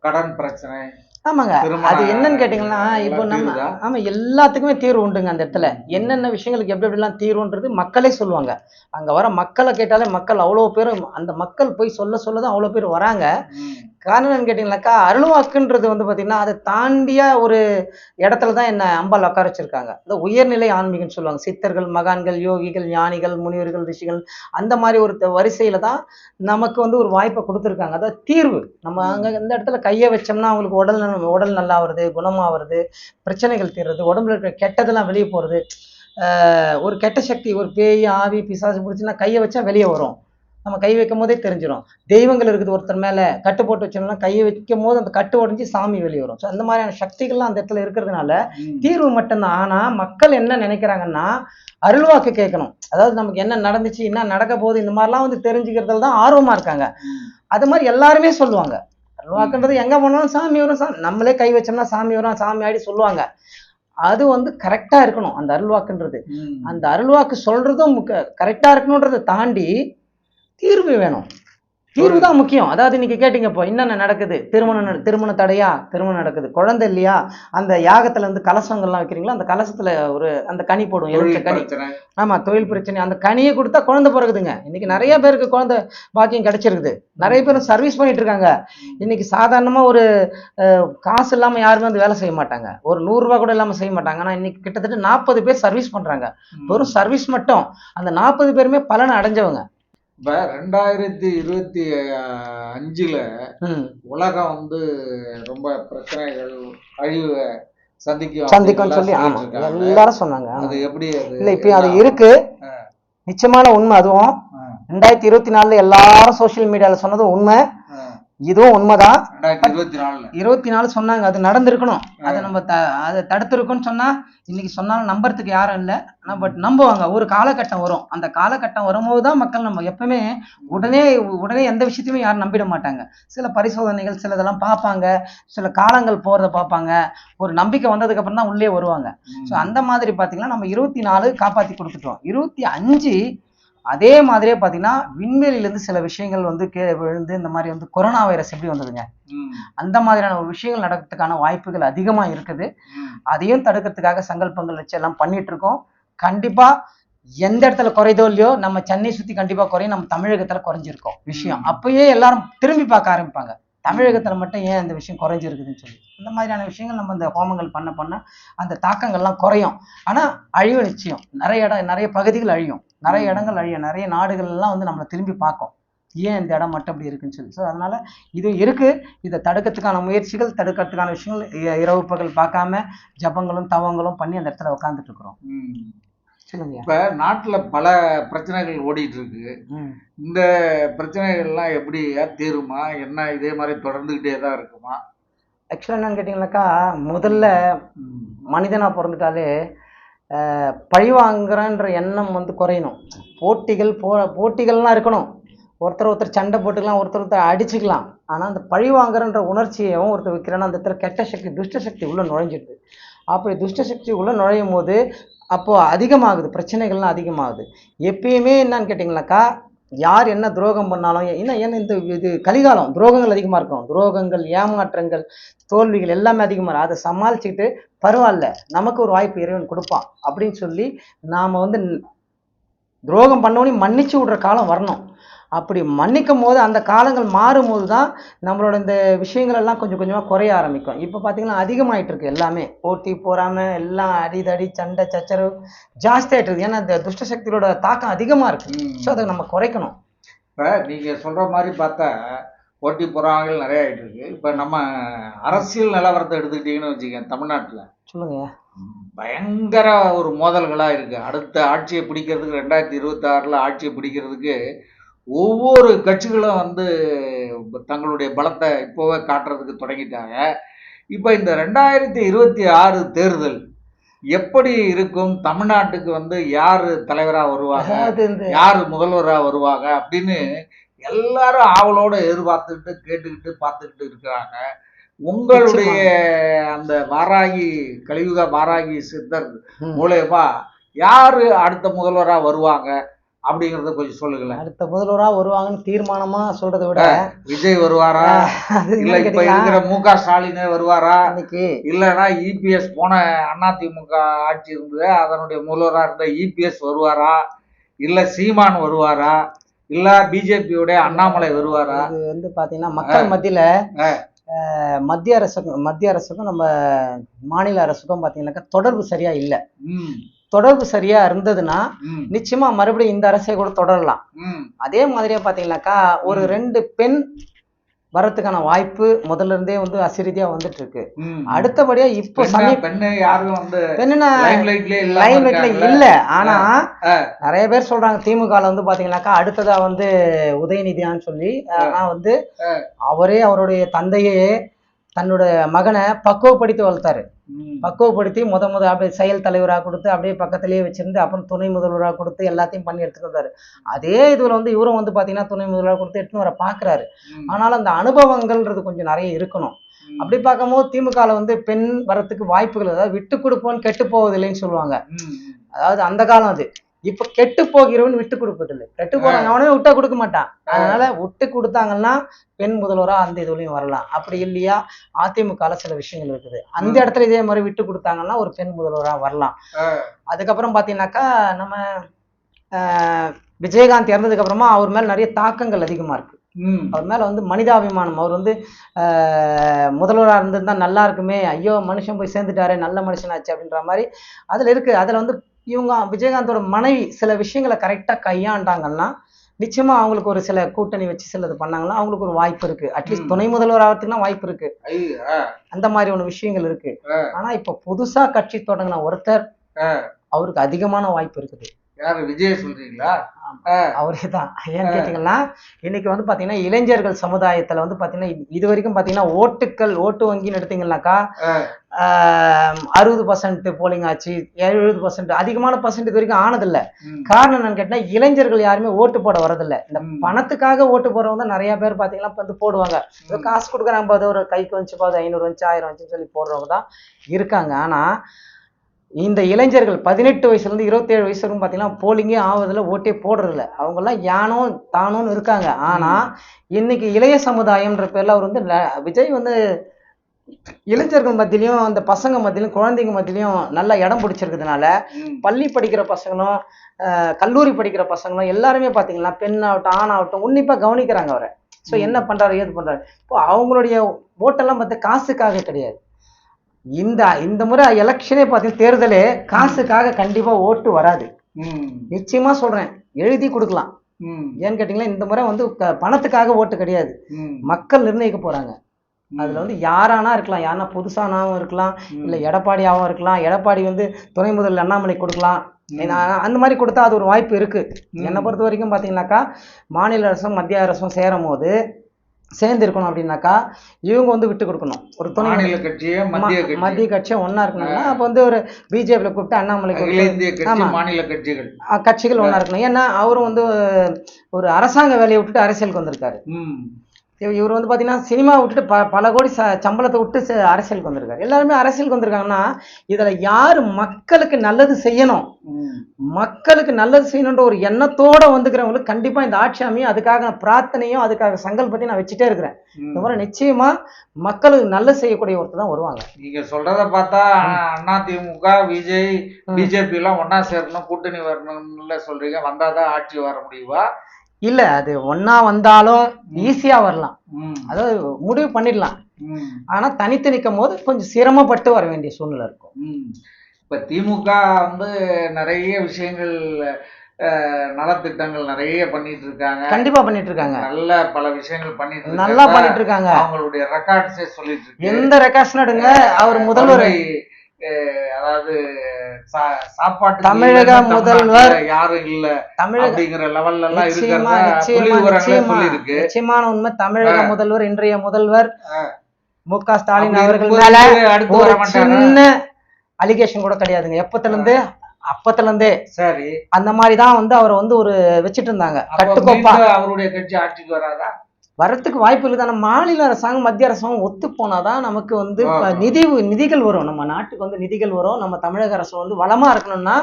கடன் பிரச்சனை ஆமாங்க. அது என்னன்னு கேட்டிங்கன்னா இப்போ நம்ம தீருதா? ஆமா எல்லாத்துக்குமே தீர்வு உண்டுங்க அந்த இடத்துல. என்னென்ன விஷயங்களுக்கு எப்படி எப்படிலாம் தீர்வுன்றது மக்களே சொல்லுவாங்க. அங்க வர மக்களை கேட்டாலே மக்கள் அவ்வளோ பேரும் அந்த மக்கள் போய் சொல்ல சொல்ல தான் அவ்வளோ பேர் வராங்க. காரணம் என்னன்னு கேட்டிங்கனாக்கா அருள்வாக்குன்றது வந்து பார்த்தீங்கன்னா அதை தாண்டிய ஒரு இடத்துல தான் என்ன அம்பாள் உட்கார வச்சிருக்காங்க. இந்த உயர்நிலை ஆன்மீகம்னு சொல்லுவாங்க. சித்தர்கள் மகான்கள் யோகிகள் ஞானிகள் முனிவர்கள் ரிஷிகள் அந்த மாதிரி ஒரு வரிசையில தான் நமக்கு வந்து ஒரு வாய்ப்பை கொடுத்துருக்காங்க. அதாவது தீர்வு. நம்ம அங்கே இந்த இடத்துல கையை வச்சோம்னா அவங்களுக்கு உடல் உடல் நல்லா வருது குணமாகிறது பிரச்சனைகள் தீர்றது உடம்புல இருக்கிற கெட்டதெல்லாம் வெளியே போகிறது ஒரு கெட்ட சக்தி ஒரு பேய் ஆவி பிசாசு பிடிச்சுன்னா கையை வச்சா வெளியே வரும். நம்ம கை வைக்கும் போதே தெரிஞ்சிடும் தெய்வங்கள் இருக்குது ஒருத்தர் மேலே கட்டு போட்டு வச்சோம்னா கையை வைக்கும் போது அந்த கட்டு உடஞ்சி சாமி வெளியே வரும். ஸோ அந்த மாதிரியான சக்திகள்லாம் அந்த இடத்துல இருக்கிறதுனால. தீர்வு மட்டும்தான். ஆனால் மக்கள் என்ன நினைக்கிறாங்கன்னா அருள்வாக்கு கேட்கணும். அதாவது நமக்கு என்ன நடந்துச்சு என்ன நடக்க போகுது இந்த மாதிரிலாம் வந்து தெரிஞ்சுக்கிறதுல தான் ஆர்வமாக இருக்காங்க. அது மாதிரி எல்லாருமே சொல்லுவாங்க. அருள்வாக்குன்றது எங்கே போனாலும் சாமி வரும். சாமி நம்மளே கை வச்சோம்னா சாமி வரும் சாமி ஆடி சொல்லுவாங்க. அது வந்து கரெக்டாக இருக்கணும் அந்த அருள்வாக்குன்றது. அந்த அருள்வாக்கு சொல்றதும் கரெக்டாக இருக்கணுன்றதை தாண்டி தீர்வு வேணும். தீர்வு தான் முக்கியம். அதாவது இன்னைக்கு கேட்டீங்க இப்போ என்னென்ன நடக்குது? திருமணம் திருமண தடையா? திருமணம் நடக்குது. குழந்தை இல்லையா? அந்த யாகத்துல வந்து கலசங்கள்லாம் வைக்கிறீங்களா? அந்த கலசத்துல ஒரு அந்த கனி போடும் எலுமிச்சை கனி. ஆமா தொழில் பிரச்சனை. அந்த கனியை கொடுத்தா குழந்தை பிறகுதுங்க. இன்னைக்கு நிறைய பேருக்கு குழந்தை பாக்கியம் கிடைச்சிருக்குது. நிறைய பேர் சர்வீஸ் பண்ணிட்டு இருக்காங்க. இன்னைக்கு சாதாரணமா ஒரு காசு இல்லாம யாருமே வந்து வேலை செய்ய மாட்டாங்க. ஒரு நூறு ரூபாய் கூட இல்லாம செய்ய மாட்டாங்க. ஆனா இன்னைக்கு கிட்டத்தட்ட நாற்பது பேர் சர்வீஸ் பண்றாங்க. வெறும் சர்வீஸ் மட்டும். அந்த நாற்பது பேருமே பலனை அடைஞ்சவங்க. இப்ப ரெண்டாயிரத்தி இருபத்தி அஞ்சுல உலகம் வந்து ரொம்ப பிரச்சனைகள் அழிவு சந்திக்கும் சந்திக்கும்னு சொல்லி ஆமா. எல்லாரும் சொன்னாங்க. அது எப்படி இல்ல இப்ப அது? இருக்கு. நிச்சயமான உண்மை அதுவும் ரெண்டாயிரத்தி இருபத்தி நாலுல எல்லாரும் சோஷியல் மீடியால சொன்னதும் உண்மை. இதுவும் உண்மைதான். இருபத்தி நாலு சொன்னாங்க அது நடந்திருக்கணும். அதை நம்ம த அதை தடுத்திருக்கோம்னு சொன்னா இன்னைக்கு சொன்னாலும் நம்புறதுக்கு யாரும் இல்லை. ஆனா பட் நம்புவாங்க ஒரு காலகட்டம் வரும். அந்த காலகட்டம் வரும்போது தான் மக்கள் நம்ம எப்பவுமே உடனே உடனே எந்த விஷயத்தையுமே யாரும் நம்பிட மாட்டாங்க. சில பரிசோதனைகள் சில இதெல்லாம் பார்ப்பாங்க. சில காலங்கள் போறத பார்ப்பாங்க. ஒரு நம்பிக்கை வந்ததுக்கு அப்புறம் தான் உள்ளே வருவாங்க. ஸோ அந்த மாதிரி பார்த்தீங்கன்னா நம்ம இருபத்தி நாலு காப்பாற்றி கொடுத்துட்டோம். இருபத்தி அஞ்சு அதே மாதிரியே பார்த்தீங்கன்னா விண்வெளியிலேருந்து சில விஷயங்கள் வந்து கீழே விழுந்து இந்த மாதிரி வந்து கொரோனா வைரஸ் எப்படி வந்ததுங்க? அந்த மாதிரியான ஒரு விஷயங்கள் நடக்கிறதுக்கான வாய்ப்புகள் அதிகமாக இருக்குது. அதையும் தடுக்கிறதுக்காக சங்கல்பங்கள் வச்சு எல்லாம் பண்ணிட்டு இருக்கோம். கண்டிப்பா எந்த இடத்துல குறைதோ இல்லையோ நம்ம சென்னை சுத்தி கண்டிப்பா குறையும். நம்ம தமிழகத்துல குறைஞ்சிருக்கோம் விஷயம். அப்பயே எல்லாரும் திரும்பி பார்க்க ஆரம்பிப்பாங்க. தமிழகத்துல மட்டும் ஏன் இந்த விஷயம் குறைஞ்சிருக்குதுன்னு சொல்லி. இந்த மாதிரியான விஷயங்கள் நம்ம இந்த ஹோமங்கள் பண்ண பண்ண அந்த தாக்கங்கள்லாம் குறையும். ஆனா அழிவு நிச்சயம். நிறைய இடம் நிறைய பகுதிகள் அழியும். நிறைய. இடங்கள் அழியும் நிறைய நாடுகள் எல்லாம் வந்து நம்மளை திரும்பி பார்க்கும் ஏன் இந்த இடம் மட்டும் அப்படி இருக்குன்னு சொல்லி ஸோ அதனால இது இருக்கு இதை தடுக்கிறதுக்கான முயற்சிகள் தடுக்கிறதுக்கான விஷயங்கள் இரவு பகல் பார்க்காம ஜபங்களும் தவங்களும் பண்ணி அந்த இடத்துல உட்காந்துட்டு இருக்கிறோம். சொல்லுங்க இப்ப நாட்டுல பல பிரச்சனைகள் ஓடிட்டு இருக்கு. இந்த பிரச்சனைகள்லாம் எப்படி தீருமா என்ன இதே மாதிரி தொடர்ந்துகிட்டே தான் இருக்குமா ஆக்சுவலாக என்னன்னு கேட்டிங்கனாக்கா முதல்ல. மனிதனாக பிறந்துட்டாலே பழி வாங்குறன்ற எண்ணம் வந்து குறையணும். போட்டிகள் போ போட்டிகள்லாம் இருக்கணும். ஒருத்தர் ஒருத்தர் சண்டை போட்டுக்கலாம் ஒருத்தர் ஒருத்தர் அடிச்சுக்கலாம். ஆனால் அந்த பழி வாங்குறன்ற உணர்ச்சியையும் ஒருத்தர் வைக்கிறேன்னா அந்த இடத்துல கெட்ட சக்தி துஷ்ட சக்தி உள்ளே நுழைஞ்சிடுது. அப்படி துஷ்ட சக்தி உள்ளே நுழையும் போது அப்போது அதிகமாகுது பிரச்சனைகள்லாம் அதிகமாகுது. எப்பயுமே என்னன்னு கேட்டிங்கனாக்கா யார் என்ன துரோகம் பண்ணாலும் என்ன ஏன்னா இந்த இது கலிகாலம் துரோகங்கள் அதிகமாக இருக்கும். துரோகங்கள் ஏமாற்றங்கள் தோல்விகள் எல்லாமே அதிகமாக இருக்கும். அதை சமாளிச்சுக்கிட்டு பரவாயில்ல நமக்கு ஒரு வாய்ப்பு இறைவன் கொடுப்பான் அப்படின்னு சொல்லி நாம் வந்து துரோகம் பண்ணவனே மன்னிச்சு விடுற காலம் வரணும். அப்படி மன்னிக்கும் போது அந்த காலங்கள் மாறும்போது தான் நம்மளோட இந்த விஷயங்கள் எல்லாம் கொஞ்சம் கொஞ்சமாக குறைய ஆரம்பிக்கும். இப்போ பார்த்தீங்கன்னா அதிகமாயிட்டு இருக்கு எல்லாமே. போட்டி போறாம எல்லாம் அடிதடி சண்டை சச்சரவு ஜாஸ்தி ஆயிட்டு இருக்கு ஏன்னா இந்த துஷ்ட சக்தியோட தாக்கம் அதிகமாக இருக்கு ம். ஸோ அதை நம்ம குறைக்கணும். இப்ப நீங்க சொல்ற மாதிரி பார்த்தா போட்டி பொறாமைகள் நிறைய ஆயிட்டு இருக்கு இப்ப நம்ம அரசியல் நிலவரத்தை எடுத்துக்கிட்டீங்கன்னு வச்சுக்கோங்க தமிழ்நாட்டுல. சொல்லுங்க. பயங்கர ஒரு மோதல்களா இருக்கு. அடுத்த ஆட்சியை பிடிக்கிறதுக்கு ரெண்டாயிரத்தி இருபத்தி ஆறுல ஆட்சியை பிடிக்கிறதுக்கு ஒவ்வொரு கட்சிகளும் வந்து தங்களுடைய பலத்தை இப்போவே காட்டுறதுக்கு தொடங்கிட்டாங்க. இப்போ இந்த ரெண்டாயிரத்தி இருபத்தி ஆறு தேர்தல் எப்படி இருக்கும்? தமிழ்நாட்டுக்கு வந்து யாரு தலைவரா வருவாங்க? யாரு முதல்வரா வருவாங்க? அப்படின்னு எல்லாரும் ஆவலோட எதிர்பார்த்துக்கிட்டு கேட்டுக்கிட்டு பார்த்துக்கிட்டு இருக்கிறாங்க. உங்களுடைய அந்த வாராகி கலியுக வாராகி சித்தர். மூலயமா யாரு அடுத்த முதல்வரா வருவாங்க? அப்படிங்கறத கொஞ்சம் சொல்லுங்களேன். அடுத்த முதல்வரா வருவாங்கன்னு தீர்மானமா சொல்றதை விட விஜய் வருவாரா? இல்ல இப்ப இருக்கிற மு க ஸ்டாலினே வருவாரா? இல்லைன்னா இபிஎஸ் போன அதிமுக ஆட்சி இருந்தது அதனுடைய முதல்வரா இருந்த இபிஎஸ் வருவாரா? இல்ல சீமான் வருவாரா? இல்ல பிஜேபியோட அண்ணாமலை வருவாரா? இது வந்து பாத்தீங்கன்னா மக்கள் மத்தியில மத்திய அரசுக்கும் மத்திய அரசுக்கும் நம்ம மாநில அரசுக்கும் பாத்தீங்கன்னாக்கா தொடர்பு சரியா இல்ல. தொடர்பு சரியா இருந்ததுன்னா நிச்சயமா மறுபடியும் இந்த அரசை கூட தொடரலாம் அதே மாதிரியே பாத்தீங்கன்னாக்கா ஒரு. ரெண்டு பெண் வரத்துக்கான வாய்ப்பு முதல்ல இருந்தே வந்து அசிரீதியா வந்துட்டு இருக்கு. அடுத்தபடியா இப்போ பெண்ணா- யாரும் வந்து லைன் இல்ல ஆனா. நிறைய பேர் சொல்றாங்க திமுகல வந்து பாத்தீங்கன்னாக்கா அடுத்ததா வந்து உதயநிதியான்னு சொல்லி ஆனா வந்து. அவரே அவருடைய தந்தையே தன்னோட மகனை பக்குவப்படுத்தி வளர்த்தாரு. பக்குவப்படுத்தி முத முத அப்படியே செயல் தலைவராக கொடுத்து அப்படியே பக்கத்திலேயே வச்சிருந்து அப்புறம் துணை முதல்வராக கொடுத்து எல்லாத்தையும் பண்ணி எடுத்துட்டு வந்தாரு அதே இதுல வந்து இவரும் வந்து பாத்தீங்கன்னா துணை முதல்வராக கொடுத்து எடுத்துன்னு வர பாக்குறாரு ம். ஆனாலும் அந்த அனுபவங்கள்ன்றது கொஞ்சம் நிறைய இருக்கணும். அப்படி பார்க்கும்போது திமுகல வந்து பெண் வரத்துக்கு வாய்ப்புகள் அதாவது விட்டு கொடுப்போன்னு கெட்டு போவதில்லைன்னு சொல்லுவாங்க. அதாவது அந்த காலம் அது இப்ப கெட்டு போகிறவன் விட்டு கொடுப்பதில்லை. கெட்டு போறாங்க அவனே விட்டா கொடுக்க மாட்டான். அதனால விட்டு கொடுத்தாங்கன்னா பெண் முதல்வரா அந்த இதுலயும் வரலாம். அப்படி இல்லையா? அதிமுக சில விஷயங்கள் இருக்குது. அந்த. இடத்துல இதே மாதிரி விட்டு கொடுத்தாங்கன்னா ஒரு பெண் முதல்வரா வரலாம். அதுக்கப்புறம் பாத்தீங்கன்னாக்கா நம்ம விஜயகாந்த் இறந்ததுக்கு அப்புறமா அவர் மேல நிறைய தாக்கங்கள் அதிகமா இருக்கு. அவர் மேல வந்து மனிதாபிமானம். அவர் வந்து ஆஹ், முதல்வரா இருந்திருந்தா நல்லா இருக்குமே. ஐயோ மனுஷன் போய் சேர்ந்துட்டாரே நல்ல மனுஷனாச்சு அப்படின்ற மாதிரி அதுல இருக்கு. அதுல வந்து இவங்க விஜயகாந்தோட மனைவி சில விஷயங்களை கரெக்டா கையாண்டாங்கன்னா நிச்சயமா அவங்களுக்கு ஒரு சில கூட்டணி வச்சு சிலது பண்ணாங்கன்னா அவங்களுக்கு ஒரு வாய்ப்பு இருக்கு அட்லீஸ்ட். துணை முதல்வர் ஆகிறதுக்குலாம் வாய்ப்பு இருக்கு. அந்த மாதிரி ஒன்று விஷயங்கள் இருக்கு. ஆனா இப்ப புதுசா கட்சி தொடங்கின ஒருத்தர். அவருக்கு அதிகமான வாய்ப்பு இருக்குது யாரு விஜய் சொல்றீங்களா? அவரே தான் ஏன்னு கேட்டீங்கன்னா இன்னைக்கு வந்து பாத்தீங்கன்னா இளைஞர்கள் சமுதாயத்துல வந்து பாத்தீங்கன்னா இது- வரைக்கும் பாத்தீங்கன்னா ஓட்டுக்கள் ஓட்டு வங்கின்னு எடுத்தீங்கன்னாக்கா. அறுபது பர்சன்ட் போலிங் ஆச்சு எழுபது பர்சன்ட் அதிகமான பர்சன்ட் இது வரைக்கும் ஆனதில்ல. காரணம் என்னன்னு கேட்டா இளைஞர்கள் யாருமே ஓட்டு போட வரதில்ல. இந்த. பணத்துக்காக ஓட்டு போறவங்க தான் நிறைய பேர் பாத்தீங்கன்னா வந்து போடுவாங்க. ஏதோ காசு கொடுக்குறாங்க பாது ஒரு கைக்கு வந்துச்சு பாது ஐநூறு வந்துச்சு ஆயிரம் வந்துச்சுன்னு சொல்லி போடுறவங்க தான் இருக்காங்க. ஆனா இந்த இளைஞர்கள் பதினெட்டு வயசுலேருந்து இருபத்தேழு வயசு வரைக்கும் பார்த்தீங்கன்னா போலிங்கே ஆவதில்ல ஓட்டே போடுறதில்ல. அவங்கெல்லாம் யானோ தானோன்னு இருக்காங்க. ஆனால் இன்னைக்கு இளைய சமுதாயம்ன்ற பேரில் அவர் வந்து விஜய் வந்து இளைஞர்கள் மத்தியிலையும் அந்த பசங்க மத்தியிலும் குழந்தைங்க மத்தியிலையும் நல்ல இடம் பிடிச்சிருக்கிறதுனால. பள்ளி படிக்கிற பசங்களும் கல்லூரி படிக்கிற பசங்களும் எல்லாருமே பார்த்தீங்கன்னா பெண் ஆகட்டும் ஆண் ஆகட்டும் உன்னிப்பாக கவனிக்கிறாங்க அவரை. ஸோ. என்ன பண்ணுறாரு ஏது பண்ணுறாரு இப்போ அவங்களுடைய ஓட்டெல்லாம் பார்த்து காசுக்காக கிடையாது. இந்த இந்த முறை எலெக்ஷனே பார்த்தீங்கன்னா தேர்தலே காசுக்காக கண்டிப்பாக ஓட்டு வராது. நிச்சயமா சொல்றேன் எழுதி கொடுக்கலாம். ஏன்னு கேட்டிங்கன்னா இந்த முறை வந்து பணத்துக்காக ஓட்டு கிடையாது. மக்கள் நிர்ணயிக்க போறாங்க அதுல வந்து யாரானா இருக்கலாம் யாருனா புதுசானாவும் இருக்கலாம். இல்ல எடப்பாடியாவும் இருக்கலாம் எடப்பாடி வந்து துணை முதல்வர் அண்ணாமலை கொடுக்கலாம் அந்த மாதிரி கொடுத்தா அது ஒரு வாய்ப்பு இருக்கு. என்னை பொறுத்த வரைக்கும் பார்த்தீங்கன்னாக்கா மாநில அரசும் மத்திய அரசும் சேரும் போது சேர்ந்து இருக்கணும் அப்படின்னாக்கா இவங்க வந்து விட்டு கொடுக்கணும். ஒரு துணை கட்சியே மத்திய ம- கட்சி மத்திய கட்சியும் ஒண்ணா இருக்கணும்னா அப்போ வந்து ஒரு பிஜேபியில் கூப்பிட்டு அண்ணாமலை. மாநில கட்சிகள். கட்சிகள் ஒன்றா இருக்கணும். ஏன்னா அவரும் வந்து ஒரு அரசாங்க வேலையை விட்டுட்டு அரசியலுக்கு வந்திருக்காரு. இவர் வந்து பார்த்தீங்கன்னா சினிமா விட்டுட்டு ப பல கோடி ச சம்பளத்தை விட்டு ச- அரசியலுக்கு வந்திருக்காரு. எல்லாருமே அரசியலுக்கு வந்திருக்காங்கன்னா இதில் யார் மக்களுக்கு நல்லது செய்யணும். மக்களுக்கு நல்லது செய்யணுன்ற ஒரு எண்ணத்தோட வந்துக்கிறவங்களுக்கு கண்டிப்பாக இந்த ஆட்சி அமையும். அதுக்காக பிரார்த்தனையும் அதுக்காக சங்கல்பத்தையும் நான் வச்சுட்டே இருக்கிறேன். இந்த முறை நிச்சயமா மக்களுக்கு நல்லது செய்யக்கூடிய ஒருத்தர் தான் வருவாங்க. நீங்க சொல்றத பார்த்தா அண்ணா திமுக விஜய் பிஜேபி எல்லாம் ஒன்னா சேரணும் கூட்டணி வரணும்னு சொல்றீங்க. வந்தாதான் ஆட்சி வர முடியுமா? இல்ல அது ஒண்ணா வந்தாலும் ஈஸியா வரலாம். அதாவது முடிவு பண்ணிடலாம். ஆனா தனித்து நிற்கும் போது கொஞ்சம் சிரமப்பட்டு வர வேண்டிய சூழ்நிலை இருக்கும். இப்ப திமுக வந்து நிறைய விஷயங்கள் நலத்திட்டங்கள் நிறைய பண்ணிட்டு இருக்காங்க கண்டிப்பா பண்ணிட்டு இருக்காங்க நல்ல பல விஷயங்கள் பண்ணிட்டு நல்லா. பண்ணிட்டு இருக்காங்க அவங்களுடைய ரெக்கார்ட்ஸே சொல்லிட்டு எந்த ரெக்கார்ட்ஸ் எடுங்க அவர் முதல்வர். அதாவது சாப்பாட்டு தமிழக முதல்வர் யாரும் இல்ல தமிழக அப்படிங்கிற லெவல்ல எல்லாம் சொல்லியிருக்கு. நிச்சயமான உண்மை தமிழக முதல்வர் இன்றைய முதல்வர் மு க ஸ்டாலின் அவர்கள் மேல ஒரு சின்ன அலிகேஷன் கூட கிடையாதுங்க. எப்பத்துல இருந்து அப்பத்துல இருந்தே சரி. அந்த மாதிரி தான் வந்து அவரை வந்து ஒரு வச்சிட்டு இருந்தாங்க கட்டுக்கோப்பா. அவருடைய கட்சி ஆட்சிக்கு வராதா? வரத்துக்கு வாய்ப்பு இல்லை. தானே மாநில அரசாங்கம் மத்திய அரசாங்கம் ஒத்து போனாதான் நமக்கு வந்து. நிதி நிதிகள் வரும். நம்ம நாட்டுக்கு வந்து நிதிகள் வரும். நம்ம தமிழக அரசு வந்து வளமா இருக்கணும்னா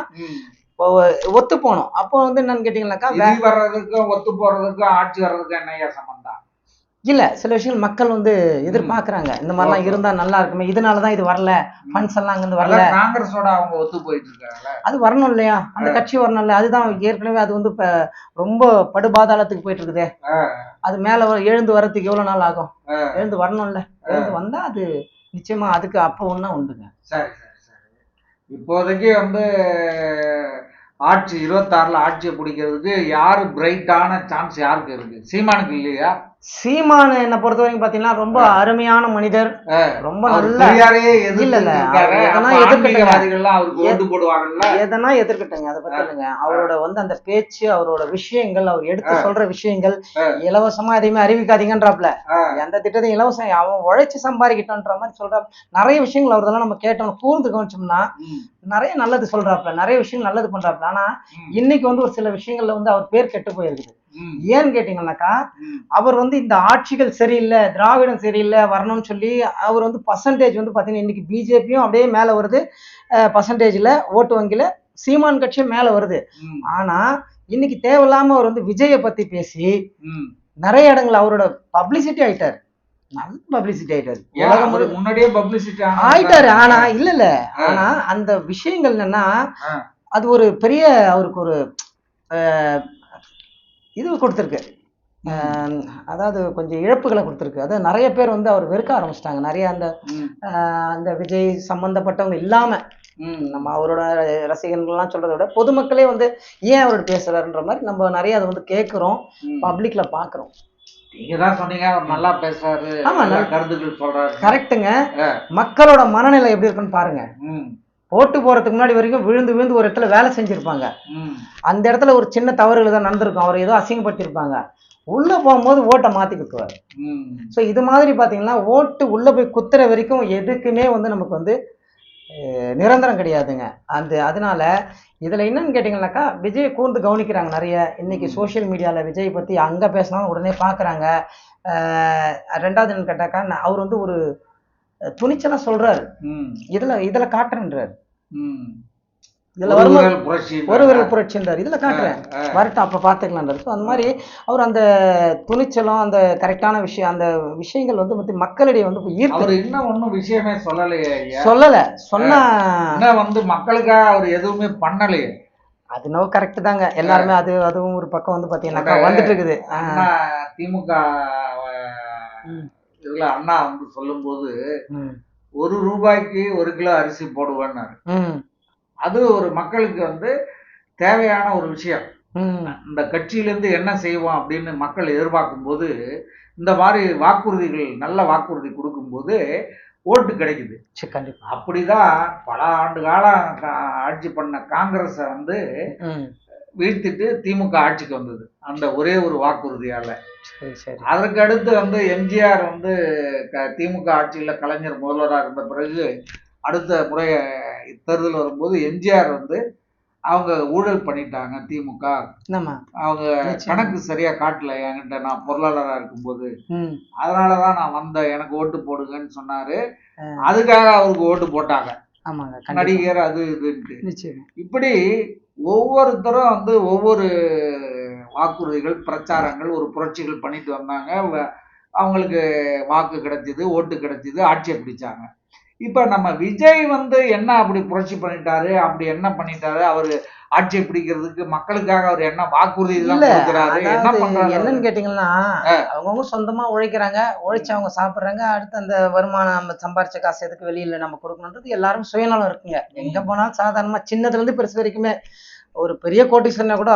ஒத்து போகணும் அப்போ வந்து என்னன்னு கேட்டீங்கன்னாக்கா வர்றதுக்கும் ஒத்து போறதுக்கும் ஆட்சி வர்றதுக்கும் என்னையா சம்பந்தம் இல்ல சில விஷயங்கள் மக்கள் வந்து எதிர்பார்க்கறாங்க. இந்த மாதிரிலாம். இருந்தா நல்லா இருக்குமே. இதனாலதான் இது வரல. ஃபண்ட்ஸ் எல்லாம் அங்கிருந்து வரல. காங்கிரஸோட அவங்க ஒத்து போயிட்டு இருக்காங்கல்ல. அது வரணும் இல்லையா? அந்த கட்சி வரணும் இல்லையா அதுதான் ஏற்கனவே அது வந்து இப்ப ரொம்ப படுபாதாளத்துக்கு போயிட்டு இருக்குதே. அது மேல எழுந்து வரதுக்கு எவ்வளவு நாள் ஆகும். எழுந்து வரணும்ல. எழுந்து வந்தா அது நிச்சயமா அதுக்கு அப்போ ஒண்ணா உண்டுங்க. சரி சரி சரி. இப்போதைக்கு வந்து ஆட்சி இருபத்தாறுல ஆட்சியை பிடிக்கிறதுக்கு யாரு பிரைட்டான சான்ஸ் யாருக்கு இருக்கு? சீமானுக்கு இல்லையா? சீமான் என்னை பொறுத்த வரைக்கும் பாத்தீங்கன்னா ரொம்ப அருமையான மனிதர். ரொம்ப நல்ல எதனா எதிர்க்கட்டுங்க. அதை பத்தி அவரோட வந்து அந்த பேச்சு அவரோட விஷயங்கள் அவர் எடுத்து சொல்ற விஷயங்கள். இலவசமா எதையுமே அறிவிக்காதீங்கன்றாப்ல. எந்த திட்டத்தையும் இலவசம் அவன் உழைச்சு சம்பாதிக்கிட்டோன்ற மாதிரி சொல்ற நிறைய விஷயங்கள் அவர்தெல்லாம் நம்ம கேட்டோம் கூர்ந்து கவனிச்சோம்னா நிறைய நல்லது சொல்றாப்ல. நிறைய விஷயங்கள் நல்லது பண்றாப்ல. ஆனா இன்னைக்கு வந்து ஒரு சில விஷயங்கள்ல வந்து அவர் பேர் கெட்டு போயிருக்குது. ஏன்னு கேட்டீங்கன்னாக்கா. அவர் வந்து இந்த ஆட்சிகள் சரியில்லை திராவிடம் சரியில்லை வரணும்னு சொல்லி அவர் வந்து பர்சன்டேஜ் வந்து பார்த்தீங்கன்னா இன்னைக்கு பிஜேபியும் அப்படியே மேலே வருது. பர்சன்டேஜில் ஓட்டு வங்கியில் சீமான் கட்சியும் மேலே வருது. ம், ஆனா இன்னைக்கு தேவையில்லாம அவர் வந்து விஜயை பத்தி பேசி. நிறைய இடங்கள் அவரோட பப்ளிசிட்டி ஆயிட்டார். நல்ல பப்ளிசிட்டி ஆயிட்டாரு. முன்னாடியே பப்ளிசிட்டி ஆயிட்டாரு. ஆனா இல்ல இல்ல. ஆனா அந்த விஷயங்கள் என்னன்னா. அது ஒரு பெரிய அவருக்கு ஒரு இது கொடுத்துருக்கு. அதாவது கொஞ்சம் இழப்புகளை கொடுத்துருக்கு. அதாவது நிறைய பேர் வந்து அவர் வெறுக்க ஆரம்பிச்சிட்டாங்க. நிறைய அந்த அந்த விஜய் சம்பந்தப்பட்டவங்க இல்லாம. நம்ம அவரோட ரசிகர்கள்லாம் சொல்றதை விட பொதுமக்களே வந்து ஏன் அவரோட பேசுறாருன்ற மாதிரி நம்ம நிறைய அதை வந்து கேட்குறோம். பப்ளிக்ல பாக்குறோம் நீங்க தான் சொன்னீங்க அவர் நல்லா பேசுறாரு ஆமா, கருத்துக்கள் சொல்றாரு. மக்களோட மனநிலை எப்படி இருக்குன்னு பாருங்க. ஓட்டு போறதுக்கு முன்னாடி வரைக்கும் விழுந்து விழுந்து ஒரு இடத்துல வேலை செஞ்சிருப்பாங்க. அந்த இடத்துல ஒரு சின்ன தவறுகள் தான் நடந்திருக்கும். அவர் ஏதோ அசிங்கப்படுத்தியிருப்பாங்க. உள்ள போகும்போது ஓட்டை மாத்தி குத்துவார். ஸோ இது மாதிரி பாத்தீங்கன்னா ஓட்டு உள்ள போய் குத்துற வரைக்கும் எதுக்குமே வந்து நமக்கு வந்து நிரந்தரம் கிடையாதுங்க. அந்த அதனால இதுல என்னன்னு கேட்டிங்கனாக்கா விஜய் கூர்ந்து கவனிக்கிறாங்க நிறைய. இன்னைக்கு சோஷியல் மீடியால விஜய் பத்தி அங்க பேசினாலும் உடனே பாக்குறாங்க. அஹ், ரெண்டாவது என்னன்னு கேட்டாக்கா அவர் வந்து ஒரு துணிச்சலா சொல்றாரு. இதுல இதுல காட்டுறேன்றாரு. இதுல ஒரு வரும்போது விரல் புரட்சி ஒரு விரல் புரட்சின்றார். இதுல காட்டுறேன். வரட்டும் அப்ப பாத்துக்கலாம் ஸோ அந்த மாதிரி அவர் அந்த துணிச்சலும் அந்த கரெக்டான விஷயம் அந்த விஷயங்கள் வந்து மக்களிடையே வந்து ஈர்த்து இன்னும் ஒண்ணும் விஷயமே சொல்லலையே சொல்லல. சொன்னா வந்து மக்களுக்காக அவர் எதுவுமே பண்ணலையே. அது நோ கரெக்ட் தாங்க. எல்லாருமே அது அதுவும் ஒரு பக்கம் வந்து பாத்தீங்கன்னாக்கா வந்துட்டு இருக்குது. திமுக. இதுல அண்ணா வந்து சொல்லும்போது. ஒரு ரூபாய்க்கு ஒரு கிலோ அரிசி போடுவேன்னாரு. அது ஒரு மக்களுக்கு வந்து தேவையான ஒரு விஷயம். இந்த கட்சியிலேருந்து என்ன செய்வோம் அப்படின்னு மக்கள் எதிர்பார்க்கும் போது இந்த மாதிரி வாக்குறுதிகள் நல்ல வாக்குறுதி கொடுக்கும்போது ஓட்டு கிடைக்குது சரி, கண்டிப்பா அப்படிதான் பல ஆண்டு காலம் ஆட்சி பண்ண காங்கிரஸை வந்து. வீழ்த்திட்டு திமுக ஆட்சிக்கு வந்தது. அந்த ஒரே ஒரு வாக்குறுதியால. சரி சரி. அதற்கு அடுத்து வந்து எம்ஜிஆர் வந்து திமுக ஆட்சியில் கலைஞர் முதல்வராக இருந்த பிறகு அடுத்த முறை தேர்தல் வரும்போது எம்ஜிஆர் வந்து அவங்க ஊழல் பண்ணிட்டாங்க திமுக. அவங்க. கணக்கு சரியா காட்டல. என்கிட்ட நான் பொருளாளராக இருக்கும்போது. அதனாலதான் நான் வந்தேன். எனக்கு ஓட்டு போடுங்கன்னு சொன்னாரு. அதுக்காக அவருக்கு ஓட்டு போட்டாங்க. ஆமாங்க நடிகர் அது இதுன்ட்டு. நிச்சயம். இப்படி ஒவ்வொருத்தரும் வந்து ஒவ்வொரு வாக்குறுதிகள் பிரச்சாரங்கள் ஒரு புரட்சிகள் பண்ணிட்டு வந்தாங்க. அவங்களுக்கு வாக்கு கிடைச்சிது ஓட்டு கிடைச்சிது ஆட்சியை பிடிச்சாங்க. இப்ப நம்ம விஜய் வந்து என்ன அப்படி புரட்சி பண்ணிட்டாரு அப்படி என்ன பண்ணிட்டாரு அவரு ஆட்சியை பிடிக்கிறதுக்கு மக்களுக்காக அவர் என்ன வாக்குறுதி என்னன்னு கேட்டீங்கன்னா அவங்கவுங்க சொந்தமா உழைக்கிறாங்க உழைச்சு அவங்க சாப்பிடுறாங்க அடுத்து அந்த வருமானம் நம்ம சம்பாரிச்ச காசு எதுக்கு வெளியில நம்ம கொடுக்கணுன்றது எல்லாரும் சுயநலம் இருக்குங்க. எங்க போனாலும் சாதாரணமா சின்னதுல இருந்து பெருசு வரைக்குமே ஒரு பெரிய கோட்டீஸ்வரனை கூட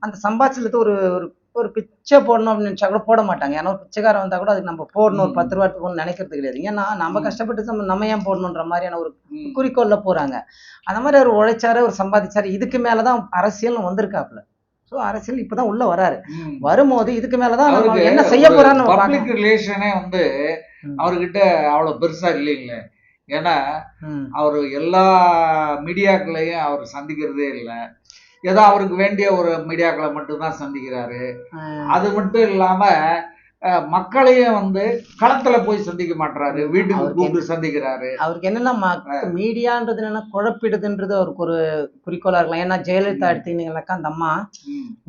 அந்த சம்பாதிச்சதுல ஒரு ஒரு ஒரு பிச்சை போடணும் அப்படின்னு நினைச்சா கூட போட மாட்டாங்க ஏன்னா ஒரு பிச்சைக்காரன் வந்தா கூட அதுக்கு நம்ம போடணும் ஒரு. பத்து ரூபாய்க்கு போடணும்னு நினைக்கிறது கிடையாது ஏன்னா நம்ம. கஷ்டப்பட்டு நம்ம நம்ம ஏன் போடணுன்ற மாதிரியான ஒரு. குறிக்கோள்ல போறாங்க அந்த மாதிரி அவர் உழைச்சாரு அவர் சம்பாதிச்சாரு இதுக்கு மேலதான் அரசியல் வந்திருக்காப்புல ஸோ அரசியல் இப்பதான் உள்ள வராரு. வரும்போது இதுக்கு மேலதான் என்ன செய்ய போறான்னு. பப்ளிக் ரிலேஷனே வந்து. அவர்கிட்ட அவ்வளவு பெருசா இல்லைங்களே ஏன்னா. அவர் எல்லா மீடியாக்களையும் அவர் சந்திக்கிறதே இல்லை ஏதோ அவருக்கு வேண்டிய ஒரு மீடியாக்களை மட்டும்தான் சந்திக்கிறாரு. அது மட்டும் இல்லாம மக்களையும் வந்து களத்துல போய் சந்திக்க மாட்டாரு வீட்டுக்கு கூப்பிட்டு சந்திக்கிறாரு. அவருக்கு என்னன்னா மீடியான்றது என்னன்னா குழப்பிடுதுன்றது அவருக்கு ஒரு குறிக்கோளா இருக்கலாம். ஏன்னா ஜெயலலிதா எடுத்தீங்கன்னாக்கா அந்த அம்மா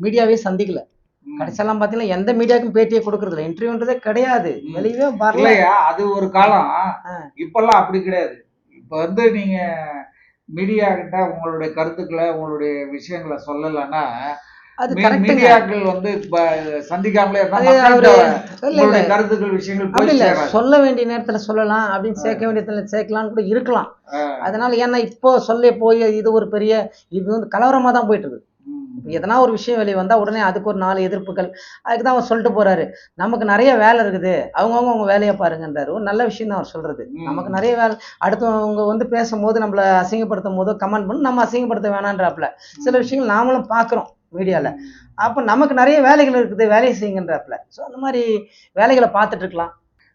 மீடியாவே சந்திக்கல. கடைசியெல்லாம் பாத்தீங்கன்னா எந்த மீடியாவுக்கும் பேட்டியே கொடுக்கறது இல்லை இன்டர்வியூன்றதே கிடையாது. வெளியவே வரல. இல்லையா? அது ஒரு காலம். இப்பெல்லாம் அப்படி கிடையாது. இப்ப வந்து நீங்க மீடியா கிட்ட உங்களுடைய கருத்துக்களை உங்களுடைய விஷயங்களை சொல்லலைன்னா மீடியாக்கள் வந்து சந்திக்காமலே கருத்துக்கள் விஷயங்கள் சொல்ல வேண்டிய நேரத்துல சொல்லலாம் அப்படின்னு சேர்க்க வேண்டிய நேரத்துல சேர்க்கலாம்னு கூட இருக்கலாம். அதனால ஏன்னா இப்போ சொல்ல போய் இது ஒரு பெரிய இது வந்து கலவரமா தான் போயிட்டு இருக்கு. எதனா ஒரு விஷயம் வெளியே வந்தா உடனே அதுக்கு ஒரு நாலு எதிர்ப்புகள். அதுக்கு தான் அவர் சொல்லிட்டு போறாரு. நமக்கு நிறைய வேலை இருக்குது. அவங்கவுங்க அவங்க வேலையை பாருங்கன்றாரு. ஒரு நல்ல விஷயம் தான் அவர் சொல்றது. ம். நமக்கு நிறைய வேலை. அடுத்தவங்க வந்து பேசும்போது நம்மள அசிங்கப்படுத்தும் போது கமெண்ட் பண்ணி நம்ம அசிங்கப்படுத்த வேணான்றாப்புல. சில விஷயங்கள் நாமளும் பார்க்குறோம் மீடியால. அப்போ நமக்கு நிறைய வேலைகள் இருக்குது. வேலையை செய்யுங்கன்றாப்புல. ஸோ அந்த மாதிரி வேலைகளை பார்த்துட்டு இருக்கலாம்.